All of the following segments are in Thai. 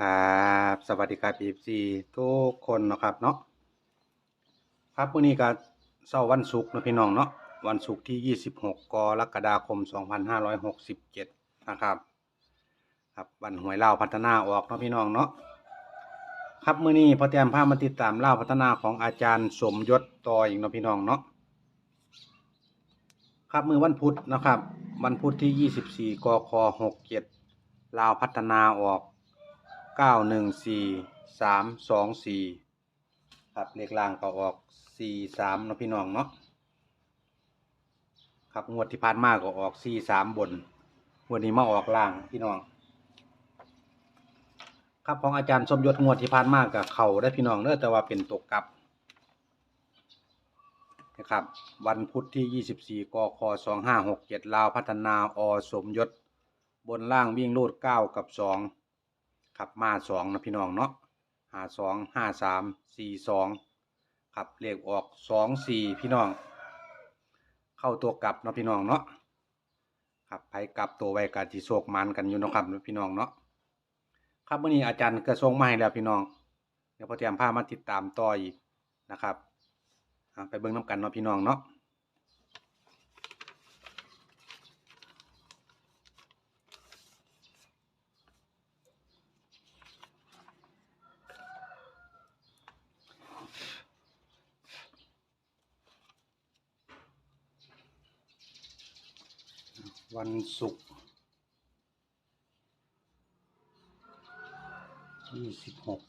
ครับสวัสดีครับ FC ทุกคนนะครับเนาะครับวันนี้ก็เช้าวันศุกร์นะพี่น้องเนาะวันศุกร์ที่ 26 กรกฎาคม 2567 นะครับ ครับวันหวยเล่าพัฒนาออกเนาะพี่น้องเนาะครับมื้อนี้พอแต้มพาพมาติดตามเล่าพัฒนาของอาจารย์สมยศต่ออีกเนาะพี่น้องเนาะครับมือวันพุธนะครับ วันพุธที่ 24 กค 67ลาวพัฒนาออก เก้าหนึ่งสี่สามสองสี่ครับเลขล่างก็ออกสี่สามนะพี่น้องเนาะครับงวดที่ผ่านมาก็ออกสี่สามบนวันนี้มาออกล่างพี่น้อง ครับของอาจารย์สมยศงวดที่ผ่านมากกับเขาได้พี่น้องเนอะแต่ว่าเป็นตกกลับนะครับวันพุธที่ 24 กค 2567 ลาวพัฒนา อสมยศ บนล่างวิ่งโลด 9 กับ 2 ขับมาสองนะพี่น้องเนาะหาสองห้าสามสี่สองขับเลขออกสองสี่พี่น้อง เข้าตัวกลับนะพี่น้องเนาะขับไปกลับตัวไว้กันที่โศกมันกันอยู่นะครับพี่น้องเนาะครับเมื่อนี้อาจารย์กระทรงหม่แล้วพี่น้องเดี๋ยวพอเตรียมผ้ามาติดตามต่ออีกนะครับไปเบิ้งน้ำกันเนาะพี่น้องเนาะ วันศุกร์ยี่สิบหก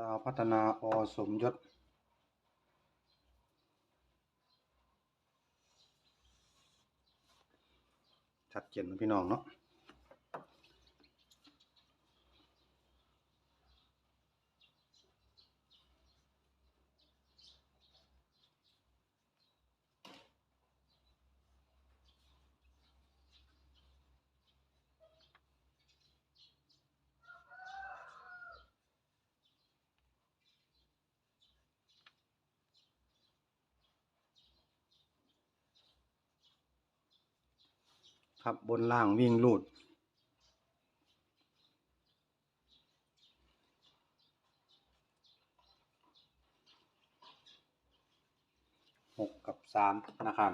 ลาวพัฒนาอสมยศชัดเจนนะพี่น้องเนาะ ครับ บนล่างวิ่งลูด หกกับสามนะครับ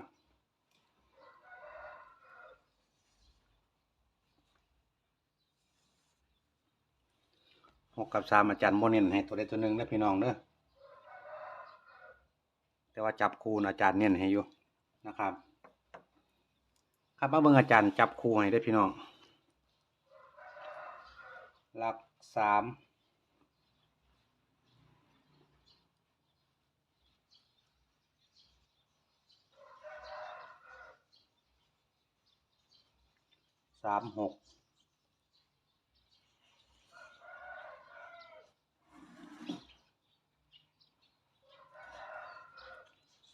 หกกับสามอาจารย์โมเนนให้ตัวใดตัวหนึ่งนะพี่น้องเด้อแต่ว่าจับคูณอาจารย์เน้นให้อยู่นะครับ ครับมาเบิ่งอาจารย์จับคู่ให้ได้พี่น้อง หลักสามสามหก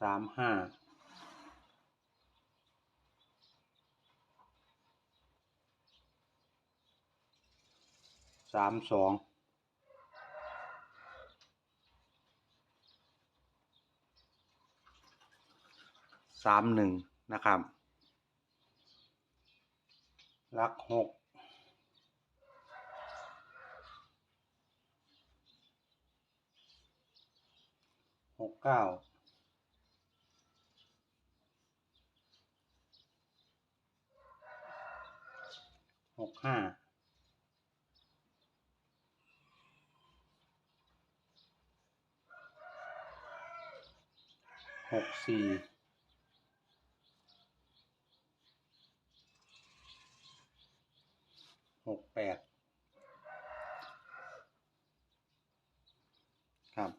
สามห้า สามสองสามหนึ่งนะครับลักหกหกเก้า หกสี่หกแปดครับ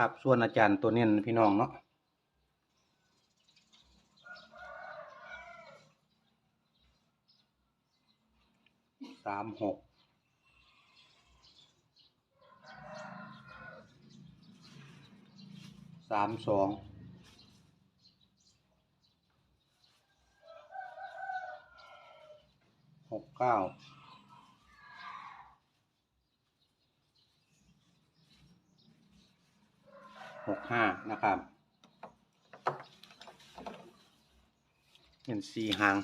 ครับ ส่วนอาจารย์ตัวเน้นพี่น้องเนาะสามหกสามสองหกเก้า หกห้านะครับเห็นสี่หาง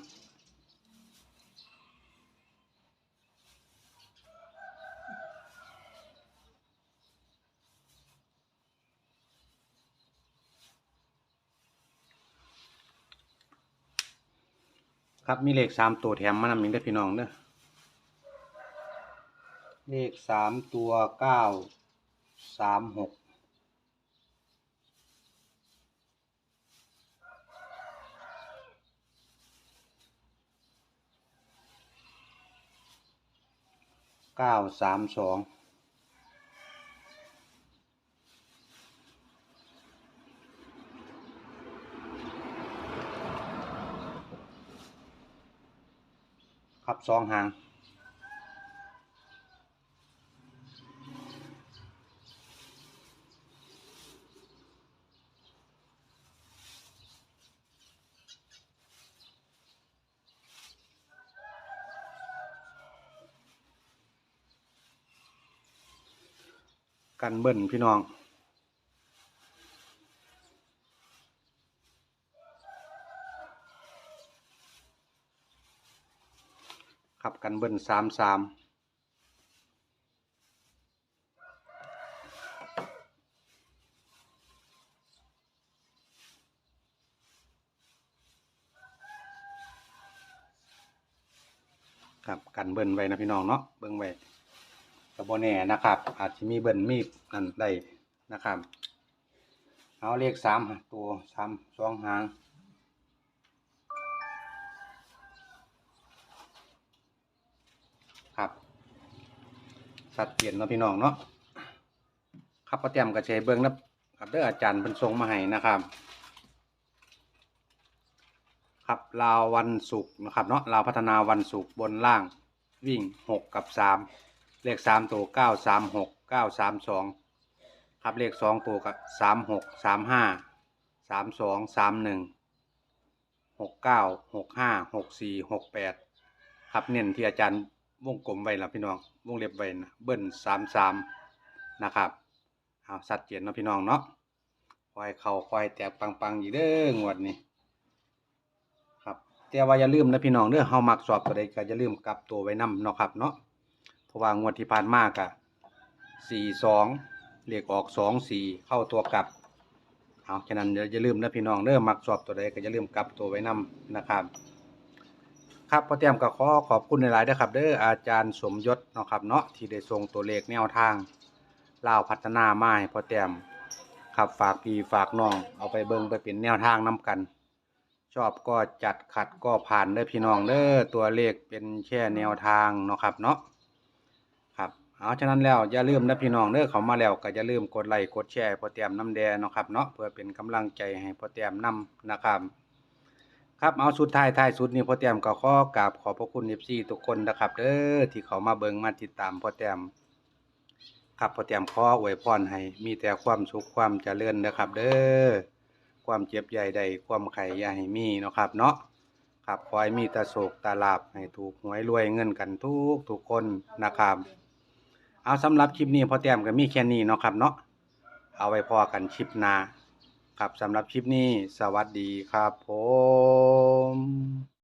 ครับมีเลขสามตัวแถมมานำหนึ่งได้พี่น้องเด้อเลขสามตัวเก้าสามหก เก้าสามสองครับสองหาง กันเบิ้ลพี่น้องขับกันเบิ้ลสามสามครับกันเบิ้ลไว้นะพี่น้องเนาะเบิ้งไว้ กับโบแน่นะครับ อาจจะมีเบิ้ลมีนั่นได้นะครับ เอาเลขสามตัวสามสองหางครับ สัดเปลี่ยนเนาะพี่น้องเนาะครับพอเตรียมกระเชยเบิ้งนะครับเด้ออาจารย์เป็นทรงมาให้นะครับ ครับลาววันศุกร์นะครับเนาะลาวพัฒนาวันศุกร์บนล่างวิ่งหกกับสาม เลขสามตัวเก้าสามหกเก้าสามสองครับเลขสองตัวกับสามหกสามห้าสามสองสามหนึ่งหกเก้าหกห้าหกสี่หกแปดครับเน้นที่อาจารย์วงกลมไว้ละพี่น้องวงเล็บไว้นะเบิ้ลสามสามนะครับเอาสัดเจนเนาะพี่น้องเนาะคอยเข่าคอยแตกปังๆอยู่เด้องวดนี้ครับแต่ว่าอย่าลืมนะพี่น้องเด้อเฮามักสอบตัวใดก็อย่าลืมกลับตัวไว้นํเนาะครับเนาะ ราะว่างวดที่ผ่านมากอะสี่สองเลขออกสองสี่เข้าตัวกลับเอาฉะนั้นอย่าลืมนะพี่น้องเด้อมักสอบตัวใดก็อย่าลืมกลับตัวไว้นํนะครับ ครับพ่อเตรียมก็ขอขอบคุณในหลายๆนะครับ เด้ออาจารย์สมยศเนาะครับเนาะที่ได้ส่งตัวเลขแนวทางเล่าพัฒนามาให้พ่อเตรียมครับฝากพี่ฝากน้องเอาไปเบิ่งไปเป็นแนวทางนํกัน ชอบก็จัดขัดก็ผ่านเด้อพี่น้องเด้อตัวเลขเป็นแค่แนวทางเนาะครับเนาะ เอาฉะนั้นแล้วอย่าลืมนะพี่น้องเด้อเขามาแล้วก็อย่าลืมกดไลค์กดแชร์พอเตรียมน้ำแดงเนาะครับเนาะเพื่อเป็นกำลังใจให้พอเตรียมนำนะครับครับเอาสุดท้ายท้ายสุดนี้พอเตรียมก็ขอกราบขอบพระคุณเอฟซีทุกคนนะครับเด้อที่เขามาเบิ่งมาติดตามพอเตรียมครับพอเตรียมขออวยพรให้มีแต่ความสุขความเจริญนะครับ เด้อความเจ็บใหญ่ใดความไข่ยาให้มีเนาะครับ เนาะครับขอให้มีตาโศกตาลาบให้ถูกหวยรวยเงินกันทุกทุกคนนะครับ เอาสำหรับคลิปนี้พอแต้มก็มีแค่นี้เนาะครับเนาะเอาไว้พอกันคลิปหน้าครับสำหรับคลิปนี้สวัสดีครับผม